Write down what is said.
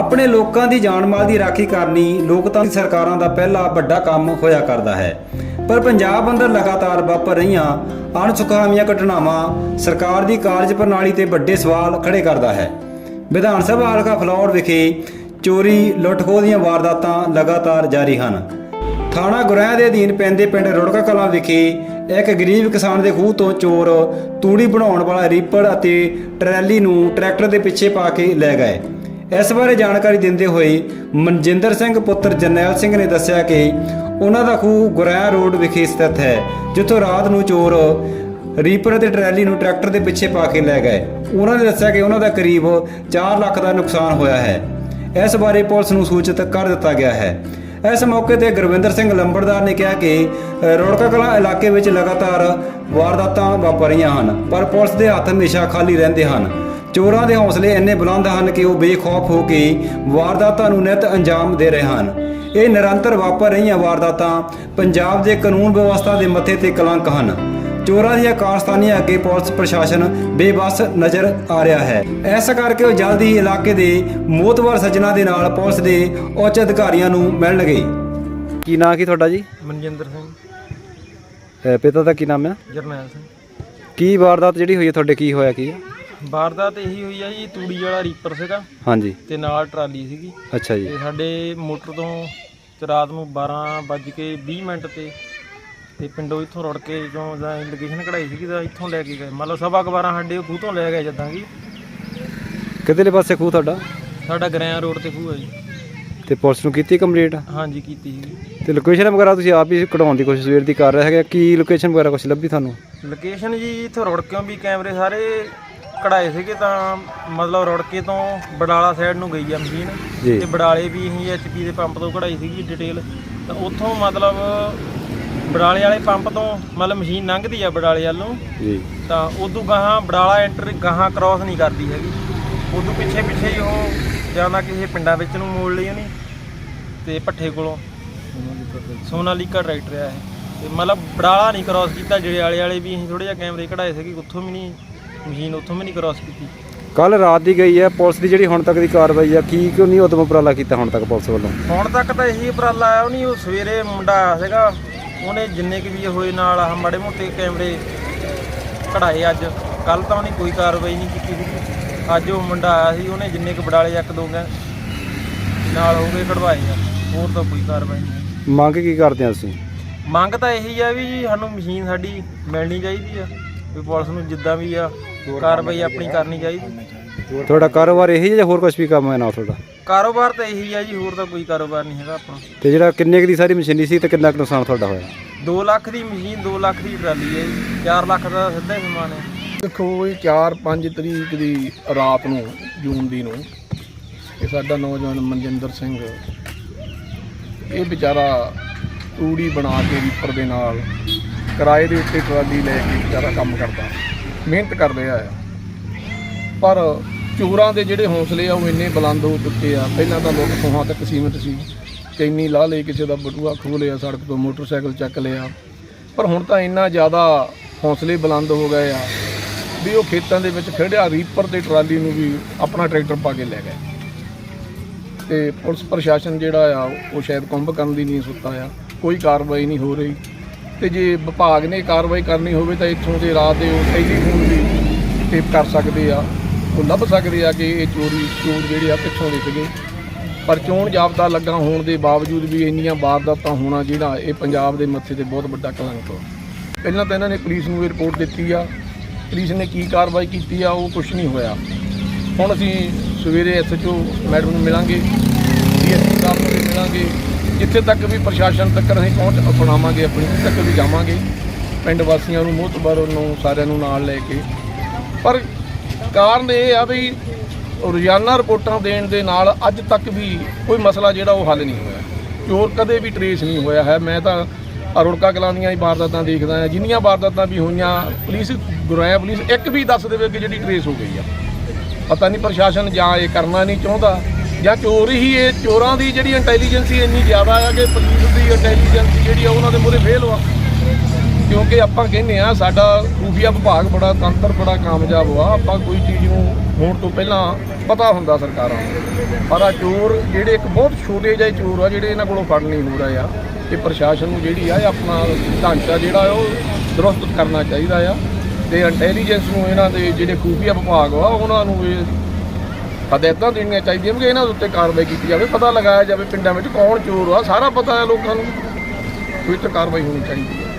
ਆਪਣੇ ਲੋਕਾਂ ਦੀ ਜਾਨ ਮਾਲ ਦੀ ਰਾਖੀ ਕਰਨੀ ਲੋਕਤੰਤਰੀ ਸਰਕਾਰਾਂ ਦਾ ਪਹਿਲਾ ਵੱਡਾ ਕੰਮ ਹੋਇਆ ਕਰਦਾ ਹੈ। ਪਰ ਪੰਜਾਬ ਅੰਦਰ ਲਗਾਤਾਰ ਵਾਪਰ ਰਹੀਆਂ ਅਣਸੁਖਾਵੀਆਂ ਘਟਨਾਵਾਂ ਸਰਕਾਰ ਦੀ ਕਾਰਜ ਪ੍ਰਣਾਲੀ ਤੇ ਵੱਡੇ ਸਵਾਲ ਖੜੇ ਕਰਦਾ ਹੈ। ਵਿਧਾਨ ਸਭਾ ਹਲਕਾ ਫਲੌਰ ਵਿਖੇ ਚੋਰੀ ਲੁੱਟ-ਖੋਹ ਦੀਆਂ ਵਾਰਦਾਤਾਂ ਲਗਾਤਾਰ ਜਾਰੀ ਹਨ। ਥਾਣਾ ਗੁਰੈਆਂ ਦੇ ਅਧੀਨ ਪੈਂਦੇ ਪਿੰਡ ਰੁੜਕਾ ਕਲਾਂ ਵਿਖੇ ਇੱਕ ਗਰੀਬ ਕਿਸਾਨ ਦੇ ਖੂਹ ਤੋਂ ਚੋਰ ਤੂੜੀ ਬਣਾਉਣ ਵਾਲਾ ਰੀਪਰ ਅਤੇ ਟਰੈਲੀ ਨੂੰ ਟਰੈਕਟਰ ਦੇ ਪਿੱਛੇ ਪਾ ਕੇ ਲੈ ਗਏ। ਇਸ ਬਾਰੇ ਜਾਣਕਾਰੀ ਦਿੰਦੇ ਹੋਏ ਮਨਜਿੰਦਰ ਸਿੰਘ ਪੁੱਤਰ ਜਰਨੈਲ ਸਿੰਘ ਨੇ ਦੱਸਿਆ ਕਿ ਉਹਨਾਂ ਦਾ ਖੂਹ ਗੁਰੈਆਂ ਰੋਡ ਵਿਖੇ ਸਥਿਤ ਹੈ ਜਿੱਥੋਂ ਰਾਤ ਨੂੰ ਚੋਰ ਰੀਪਰ ਅਤੇ ਟਰੈਲੀ ਨੂੰ ਟਰੈਕਟਰ ਦੇ ਪਿੱਛੇ ਪਾ ਕੇ ਲੈ ਗਏ। ਉਹਨਾਂ ਨੇ ਦੱਸਿਆ ਕਿ ਉਹਨਾਂ ਦਾ ਕਰੀਬ 4 ਲੱਖ ਦਾ ਨੁਕਸਾਨ ਹੋਇਆ ਹੈ। ਇਸ ਬਾਰੇ ਪੁਲਿਸ ਨੂੰ ਸੂਚਿਤ ਕਰ ਦਿੱਤਾ ਗਿਆ ਹੈ। ਇਸ ਮੌਕੇ ਤੇ ਗੁਰਵਿੰਦਰ ਸਿੰਘ ਲੰਬੜਦਾਰ ਨੇ ਕਿਹਾ ਕਿ ਅ, ਰੋੜਕਾ ਕਲਾਂ ਇਲਾਕੇ ਵਿੱਚ ਲਗਾਤਾਰ ਵਾਰਦਾਤਾਂ ਵਾਪਰ ਰਹੀਆਂ ਹਨ ਪਰ ਪੁਲਿਸ ਦੇ ਹੱਥ ਹਮੇਸ਼ਾ ਖਾਲੀ ਰਹਿੰਦੇ ਹਨ। ਚੋਰਾਂ ਦੇ ਹੌਸਲੇ ਇੰਨੇ ਬੁਲੰਦ ਹਨ ਕਿ ਉਹ ਬੇਖੌਫ ਹੋ ਕੇ ਵਾਰਦਾਤਾਂ ਨੂੰ ਨਿਤ ਅੰਜਾਮ ਦੇ ਰਹੇ ਹਨ। ਇਹ ਨਿਰੰਤਰ ਵਾਪਰ ਰਹੀਆਂ ਵਾਰਦਾਤਾਂ ਪੰਜਾਬ ਦੇ ਕਾਨੂੰਨ ਵਿਵਸਥਾ ਦੇ ਮੱਥੇ ਤੇ ਕਲੰਕ ਹਨ। ਚੋਰਾਂ ਦੀਆਂ ਕਾਰਸਤਾਨੀਆਂ ਅੱਗੇ ਪੁਲਿਸ ਪ੍ਰਸ਼ਾਸਨ ਬੇਬਸ ਨਜ਼ਰ ਆ ਰਿਹਾ ਹੈ। ਇਸ ਕਰਕੇ ਉਹ ਜਲਦੀ ਹੀ ਇਲਾਕੇ ਦੇ ਮੋਤਵਰ ਸੱਜਣਾ ਦੇ ਨਾਲ ਪੁਲਿਸ ਦੇ ਉੱਚ ਅਧਿਕਾਰੀਆਂ ਨੂੰ ਮਿਲਣਗੇ। ਕੀ ਨਾਂ ਕੀ ਤੁਹਾਡਾ ਜੀ? ਮਨਜਿੰਦਰ ਸਿੰਘ। ਪਿਤਾ ਦਾ ਕੀ ਨਾਮ ਹੈ ਜਰਨੈਲ ਸਿੰਘ। ਕੀ ਵਾਰਦਾਤ ਜਿਹੜੀ ਹੋਈ ਹੈ ਤੁਹਾਡੇ ਕੀ ਹੋਇਆ ਕੀ ਹੈ? ਵਾਰਦਾਤ ਇਹੀ ਹੋਈ ਆ ਜੀ ਤੂੜੀ ਵਾਲਾ ਰੀਪਰ ਸੀਗਾ। ਹਾਂਜੀ। ਤੇ ਨਾਲ ਟਰਾਲੀ ਸੀਗੀ। ਅੱਛਾ ਜੀ। ਤੇ ਸਾਡੇ ਮੋਟਰ ਤੋਂ ਤੇ ਰਾਤ ਨੂੰ 12 ਵੱਜ ਕੇ 20 ਮਿੰਟ ਤੇ ਤੇ ਪਿੰਡੋਂ ਇੱਥੋਂ ਰੁੜ ਕੇ ਜੋ ਜਾਂ ਲੋਕੇਸ਼ਨ ਕਢਾਈ ਸੀਗੀ ਤਾਂ ਇੱਥੋਂ ਲੈ ਕੇ ਗਏ। ਮਤਲਬ ਸਵਾ ਕੁ 12 ਸਾਡੇ ਖੂਹ ਤੋਂ ਲੈ ਗਏ ਜਦਾਂ ਕੀ। ਕਿਹਦੇ ਪਾਸੇ ਖੂਹ ਤੁਹਾਡਾ? ਸਾਡਾ ਗਰਿਆਂ ਰੋਡ ਤੇ ਖੂਹ ਹੈ ਜੀ। ਤੇ ਪੁਲਿਸ ਨੂੰ ਕੀਤੀ ਕੰਪਲੀਟ? ਹਾਂਜੀ ਕੀਤੀ ਸੀ ਤੇ ਲੋਕੇਸ਼ਨ ਵਗੈਰਾ ਤੁਸੀਂ ਆਪ ਹੀ ਕਢਾਉਣ ਦੀ ਕੋਸ਼ਿਸ਼ ਸਵੇਰ ਦੀ ਕਰ ਰਹੇ ਹੈਗੇ ਕੀ ਲੋਕੇਸ਼ਨ ਵਗੈਰਾ ਕੁਝ ਲੱਭੀ ਤੁਹਾਨੂੰ? ਲੋਕੇਸ਼ਨ ਜੀ ਇੱਥੋਂ ਰੁੜ ਕਿਉਂ ਵੀ ਕੈਮਰੇ ਸਾਰੇ ਕਢਾਏ ਸੀਗੇ ਤਾਂ ਮਤਲਬ ਰੁੜ ਕੇ ਤੋਂ ਬਡਾਲਾ ਸਾਈਡ ਨੂੰ ਗਈ ਆ ਮਸ਼ੀਨ ਜੀ। ਤੇ ਬਡਾਲੇ ਵੀ ਅਸੀਂ ਐਚਪੀ ਦੇ ਪੰਪ ਤੋਂ ਕਢਾਈ ਸੀਗੀ ਡਿਟੇਲ ਤਾਂ ਉੱਥੋਂ ਮਤਲਬ ਬਡਾਲੇ ਵਾਲੇ ਪੰਪ ਤੋਂ ਮਤਲਬ ਮਸ਼ੀਨ ਲੰਘਦੀ ਆ ਬਡਾਲੇ ਵੱਲ ਨੂੰ। ਜੀ। ਤਾਂ ਉਦੋਂ ਗਾਹਾਂ ਬਡਾਲਾ ਐਂਟਰ ਗਾਹਾਂ ਕ੍ਰਾਸ ਨਹੀਂ ਕਰਦੀ ਹੈਗੀ। ਉਦੋਂ ਪਿੱਛੇ ਪਿੱਛੇ ਹੀ ਉਹ ਜਾਂਦਾ ਕਿਸੇ ਪਿੰਡਾਂ ਵਿੱਚ ਨੂੰ ਮੋੜ ਲਈ ਉਹਨੇ ਤੇ ਪੱਠੇ ਕੋਲੋਂ। ਸੋਨਾਲੀਕਾ ਟਰੈਕਟਰ ਆ ਇਹ। ਤੇ ਮਤਲਬ ਬਡਾਲਾ ਨਹੀਂ ਕ੍ਰਾਸ ਕੀਤਾ ਜਿਹੜੇ ਵਾਲੇ ਵਾਲੇ ਵੀ ਅਸੀਂ ਥੋੜੇ ਜਿਹਾ ਕੈਮਰੇ ਕਢਾਏ ਸੀਗੇ ਉੱਥੋਂ ਵੀ ਨਹੀਂ ਮਸ਼ੀਨ ਉੱਥੋਂ ਵੀ ਨਹੀਂ ਕ੍ਰਾਸ ਕੀਤੀ। ਕੱਲ ਰਾਤ ਦੀ ਗਈ ਹੈ ਪੁਲਿਸ ਦੀ ਜਿਹੜੀ ਹੁਣ ਤੱਕ ਦੀ ਕਾਰਵਾਈ ਆ ਕੀ ਕਿਉਂ ਨਹੀਂ ਉਦਮ ਉਪਰਾਲਾ ਕੀਤਾ ਹੁਣ ਤੱਕ ਪੁਲਿਸ ਵੱਲੋਂ। ਹੁਣ ਤੱਕ ਤਾਂ ਇਹੀ ਉਪਰਾਲਾ ਆਇਆ ਉਹ ਨਹੀਂ ਉਹ ਸਵੇਰੇ ਮੁੰਡਾ ਆਇਆ ਸੀਗਾ ਉਹਨੇ ਜਿੰਨੇ ਕਿ ਵੀ ਹੋਏ ਨਾਲ ਆਹ ਮਾੜੇ ਮੋਟੇ ਕੈਮਰੇ ਕਢਾਏ ਅੱਜ ਕੱਲ ਤਾਂ ਉਹਨੇ ਕੋਈ ਕਾਰਵਾਈ ਨਹੀਂ ਕੀਤੀ ਸੀ ਅੱਜ ਉਹ ਮੁੰਡਾ ਆਇਆ ਸੀ ਉਹਨੇ ਜਿੰਨੇ ਕੁ ਬਡਾਲੇ ਇੱਕ ਦੋ ਗਏ ਨਾਲ ਹੋ ਗਏ ਕਢਵਾਏ ਆ ਹੋਰ ਤਾਂ ਕੋਈ ਕਾਰਵਾਈ ਨਹੀਂ। ਮੰਗ ਕੀ ਕਰਦੇ ਆ ਤੁਸੀਂ? ਮੰਗ ਤਾਂ ਇਹੀ ਆ ਵੀ ਜੀ ਸਾਨੂੰ ਮਸ਼ੀਨ ਸਾਡੀ ਮਿਲਣੀ ਚਾਹੀਦੀ ਆ। ਵੀ ਪੁਲਿਸ ਨੂੰ ਜਿੱਦਾਂ ਵੀ ਆ ਕਾਰਵਾਈ ਆਪਣੀ ਕਰਨੀ ਚਾਹੀਦੀ। ਤੁਹਾਡਾ ਕਾਰੋਬਾਰ ਇਹੀ ਹੈ ਜਾਂ ਹੋਰ ਕੁਝ ਵੀ ਕੰਮ ਹੈ ਨਾ ਤੁਹਾਡਾ? ਕਾਰੋਬਾਰ ਤਾਂ ਇਹੀ ਆ ਜੀ ਹੋਰ ਤਾਂ ਕੋਈ ਕਾਰੋਬਾਰ ਨਹੀਂ ਹੈਗਾ ਆਪਣਾ। ਤੇ ਜਿਹੜਾ ਕਿੰਨੇ ਕੁ ਦੀ ਸਾਰੀ ਮਸ਼ੀਨਰੀ ਸੀ ਤੇ ਕਿੰਨਾ ਕੁ ਨੁਕਸਾਨ ਤੁਹਾਡਾ ਹੋਇਆ? 2 ਲੱਖ ਦੀ ਮਸ਼ੀਨ 2 ਲੱਖ ਦੀ ਟਰਾਲੀ ਹੈ ਜੀ 4 ਲੱਖ ਦਾ ਸਿੱਧਾ ਹੀ ਸਮਾਨ ਹੈ। ਦੇਖੋ ਇਹ 4-5 ਤਰੀਕ ਦੀ ਰਾਤ ਨੂੰ ਜੂਨ ਦੀ ਨੂੰ ਇਹ ਸਾਡਾ ਨੌਜਵਾਨ ਮਨਜਿੰਦਰ ਸਿੰਘ ਇਹ ਵਿਚਾਰਾ ਤੂੜੀ ਬਣਾ ਕੇ ਰੀਪਰ ਦੇ ਨਾਲ ਕਿਰਾਏ ਦੇ ਉੱਤੇ ਟਰਾਲੀ ਲੈ ਕੇ ਵਿਚਾਰਾ ਕੰਮ ਕਰਦਾ। ਮਿਹਨਤ ਕਰ ਰਿਹਾ ਆ। ਪਰ ਚੋਰਾਂ ਦੇ ਜਿਹੜੇ ਹੌਸਲੇ ਆ, ਉਹ ਇੰਨੇ ਬੁਲੰਦ ਹੋ ਚੁੱਕੇ ਆ। ਪਹਿਲਾਂ ਤਾਂ ਲੋਕ ਸੋਹਾਂ ਤੱਕ ਸੀਮਿਤ ਸੀ। ਚੈਨੀ ਲਾ ਲਈ ਕਿਸੇ ਦਾ ਬਟੂਆ ਖੋਹ ਲਿਆ, ਸੜਕ ਤੋਂ ਮੋਟਰਸਾਈਕਲ ਚੱਕ ਲਿਆ। ਪਰ ਹੁਣ ਤਾਂ ਇੰਨਾ ਜ਼ਿਆਦਾ ਹੌਸਲੇ ਬੁਲੰਦ ਹੋ ਗਏ ਆ ਵੀ ਉਹ ਖੇਤਾਂ ਦੇ ਵਿੱਚ ਖੜਿਆ ਰੀਪਰ ਤੇ ਟਰਾਲੀ ਨੂੰ ਵੀ ਆਪਣਾ ਟਰੈਕਟਰ ਪਾ ਕੇ ਲੈ ਗਏ। ਤੇ ਪੁਲਿਸ ਪ੍ਰਸ਼ਾਸਨ ਜਿਹੜਾ ਆ, ਉਹ ਸ਼ਾਇਦ ਕੁੰਭ ਕਰਨ ਦੀ ਨਹੀਂ ਸੁੱਤਾ ਆ। ਕੋਈ ਕਾਰਵਾਈ ਨਹੀਂ ਹੋ ਰਹੀ। ਤੇ ਜੇ ਵਿਭਾਗ ਨੇ ਕਾਰਵਾਈ ਕਰਨੀ ਹੋਵੇ ਤਾਂ ਇੱਥੋਂ ਦੇ ਰਾਤ ਦੇ ਉਹ ਟੈਲੀਫੋਨ ਵੀ ਟੇਪ ਕਰ ਸਕਦੇ ਆ। ਉਹ ਲੱਭ ਸਕਦੇ ਆ ਕਿ ਇਹ ਚੋਰੀ ਚੋਰ ਜਿਹੜੇ ਆ ਕਿੱਥੋਂ ਦੇ ਸੀਗੇ ਪਰ ਚੋਣ ਜਾਬਤਾ ਲੱਗਾ ਹੋਣ ਦੇ ਬਾਵਜੂਦ ਵੀ ਇੰਨੀਆਂ ਵਾਰਦਾਤਾਂ ਹੋਣਾ ਜਿਹੜਾ ਇਹ ਪੰਜਾਬ ਦੇ ਮੱਥੇ ਤੇ ਬਹੁਤ ਵੱਡਾ ਕਲੰਕ ਆ। ਪਹਿਲਾਂ ਤਾਂ ਇਹਨਾਂ ਨੇ ਪੁਲਿਸ ਨੂੰ ਰਿਪੋਰਟ ਦਿੱਤੀ ਆ। ਪੁਲਿਸ ਨੇ ਕੀ ਕਾਰਵਾਈ ਕੀਤੀ ਆ, ਉਹ ਕੁਝ ਨਹੀਂ ਹੋਇਆ। ਹੁਣ ਅਸੀਂ ਸਵੇਰੇ ਐਸਐਚਓ ਮੈਡਮ ਨੂੰ ਮਿਲਾਂਗੇ ਡੀਐਸਪੀ ਸਾਹਿਬ ਨੂੰ ਮਿਲਾਂਗੇ। ਜਿੱਥੇ ਤੱਕ ਵੀ ਪ੍ਰਸ਼ਾਸਨ ਤੱਕ ਅਸੀਂ ਪਹੁੰਚ ਅਪਣਾਵਾਂਗੇ ਆਪਣੀ ਤੱਕ ਵੀ ਜਾਵਾਂਗੇ। ਪਿੰਡ ਵਾਸੀਆਂ ਨੂੰ ਮੋਹਤਬਰ ਨੂੰ, ਸਾਰਿਆਂ ਨੂੰ ਨਾਲ ਲੈ ਕੇ। ਪਰ ਕਾਰਨ ਇਹ ਆ ਵੀ ਰੋਜ਼ਾਨਾ ਰਿਪੋਰਟਾਂ ਦੇਣ ਦੇ ਨਾਲ ਅੱਜ ਤੱਕ ਵੀ ਕੋਈ ਮਸਲਾ ਜਿਹੜਾ ਉਹ ਹੱਲ ਨਹੀਂ ਹੋਇਆ। ਚੋਰ ਕਦੇ ਵੀ ਟਰੇਸ ਨਹੀਂ ਹੋਇਆ ਹੈ। ਮੈਂ ਤਾਂ ਅਰੁੜਕਾ ਕਲਾਂ ਦੀਆਂ ਹੀ ਵਾਰਦਾਤਾਂ ਦੇਖਦਾ ਹਾਂ। ਜਿੰਨੀਆਂ ਵਾਰਦਾਤਾਂ ਵੀ ਹੋਈਆਂ, ਪੁਲਿਸ, ਗੁਰਾਇਆ ਪੁਲਿਸ, ਇੱਕ ਵੀ ਦੱਸ ਦੇਵੇ ਕਿ ਜਿਹੜੀ ਟਰੇਸ ਹੋ ਗਈ ਆ। ਪਤਾ ਨਹੀਂ ਪ੍ਰਸ਼ਾਸਨ ਜਾਂ ਇਹ ਕਰਨਾ ਨਹੀਂ ਚਾਹੁੰਦਾ। ਜਾਂ ਚੋਰ ਹੀ ਇਹ ਚੋਰਾਂ ਦੀ ਜਿਹੜੀ ਇੰਟੈਲੀਜੈਂਸੀ ਇੰਨੀ ਜ਼ਿਆਦਾ ਆ ਕਿ ਪੁਲਿਸ ਦੀ ਇੰਟੈਲੀਜੈਂਸੀ ਜਿਹੜੀ ਆ ਉਹਨਾਂ ਦੇ ਮੂਹਰੇ ਫੇਲ ਵਾ ਕਿਉਂਕਿ ਆਪਾਂ ਕਹਿੰਦੇ ਆ, ਸਾਡਾ ਖੂਫੀਆ ਵਿਭਾਗ ਬੜਾ, ਤੰਤਰ ਬੜਾ ਕਾਮਯਾਬ ਵਾ ਆਪਾਂ ਕੋਈ ਚੀਜ਼ ਨੂੰ ਹੋਣ ਤੋਂ ਪਹਿਲਾਂ ਪਤਾ ਹੁੰਦਾ ਸਰਕਾਰਾਂ ਨੂੰ। ਪਰ ਆ ਚੋਰ ਜਿਹੜੇ ਇੱਕ ਬਹੁਤ ਛੋਟੇ ਜਿਹੇ ਚੋਰ ਆ, ਜਿਹੜੇ ਇਹਨਾਂ ਕੋਲੋਂ ਫੜ ਨਹੀਂ ਹੋ ਰਹੇ ਆ ਇਹ ਪ੍ਰਸ਼ਾਸਨ ਨੂੰ ਜਿਹੜੀ ਆ ਆਪਣਾ ਢਾਂਚਾ ਜਿਹੜਾ ਉਹ ਦਰੁਸਤ ਕਰਨਾ ਚਾਹੀਦਾ ਆ। ਤੇ ਇੰਟੈਲੀਜੈਂਸ ਨੂੰ ਇਹਨਾਂ ਦੇ ਜਿਹੜੇ ਖੂਫੀਆ ਵਿਭਾਗ ਆ, ਉਹਨਾਂ ਨੂੰ ਇਹ ਹਦਾਇਤਾਂ ਦੇਣੀਆਂ ਚਾਹੀਦੀਆਂ ਵੀ ਇਹਨਾਂ ਦੇ ਉੱਤੇ ਕਾਰਵਾਈ ਕੀਤੀ ਜਾਵੇ, ਪਤਾ ਲਗਾਇਆ ਜਾਵੇ ਪਿੰਡਾਂ ਵਿੱਚ ਕੌਣ ਚੋਰ ਆ, ਸਾਰਾ ਪਤਾ ਹੈ ਲੋਕਾਂ ਨੂੰ ਕੋਈ ਤੇ ਕਾਰਵਾਈ ਹੋਣੀ ਚਾਹੀਦੀ ਹੈ।